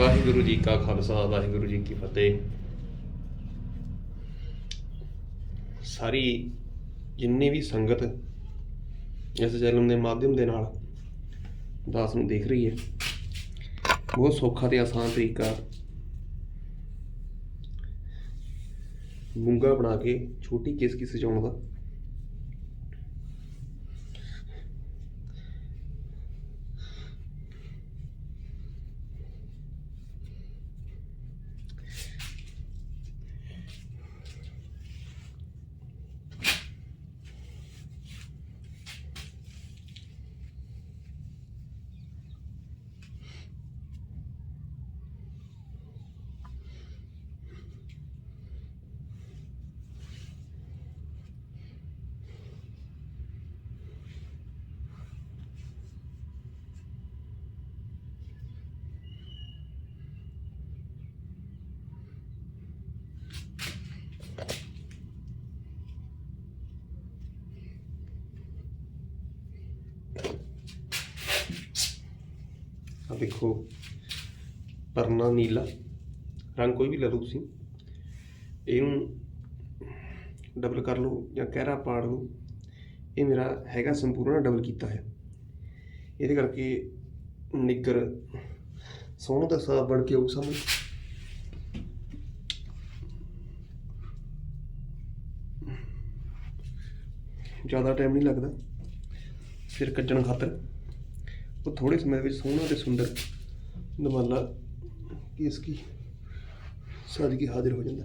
ਵਾਹਿਗੁਰੂ ਜੀ ਕਾ ਖਾਲਸਾ, ਵਾਹਿਗੁਰੂ ਜੀ ਕੀ ਫਤਿਹ। ਸਾਰੀ ਜਿੰਨੀ ਵੀ ਸੰਗਤ ਇਸ ਚੈਨਲ ਦੇ ਮਾਧਿਅਮ ਦੇ ਨਾਲ ਦਾਸ ਨੂੰ ਦੇਖ ਰਹੀ ਹੈ, ਬਹੁਤ ਸੌਖਾ ਤੇ ਆਸਾਨ ਤਰੀਕਾ ਮੂੰਗਾ ਬਣਾ ਕੇ ਛੋਟੀ ਕਿਸਕੀ ਸਜਾਉਣ ਦਾ ਆ ਦੇਖੋ, ਪਰਨਾ ਨੀਲਾ, ਰੰਗ ਕੋਈ ਵੀ ਲੈ ਲਓ ਤੁਸੀਂ। ਇਹਨੂੰ ਡਬਲ ਕਰ ਲਓ ਜਾਂ ਕਹਿਰਾ ਪਾੜ ਲਓ। ਇਹ ਮੇਰਾ ਹੈਗਾ ਸੰਪੂਰਨ ਡਬਲ ਕੀਤਾ ਹੈ ਇਹਦੇ ਕਰਕੇ ਨਿੱਗਰ ਸੋਹਣਾ ਦਾ ਸਾਫ਼ ਬਣ ਕੇ ਆਊ ਸਾਹਮਣੇ। ਜ਼ਿਆਦਾ ਟਾਈਮ ਨਹੀਂ ਲੱਗਦਾ। ਫਿਰ ਕੱਜਣ ਖਾਤਰ। ਉਹ ਥੋੜੇ ਸਮੇਂ ਵਿੱਚ ਸੋਹਣਾ ਤੇ ਸੁੰਦਰ ਨਮਾਲਾ ਕੇਸ ਕੀ ਸਜ ਹਾਜ਼ਰ ਹੋ ਜਾਂਦਾ।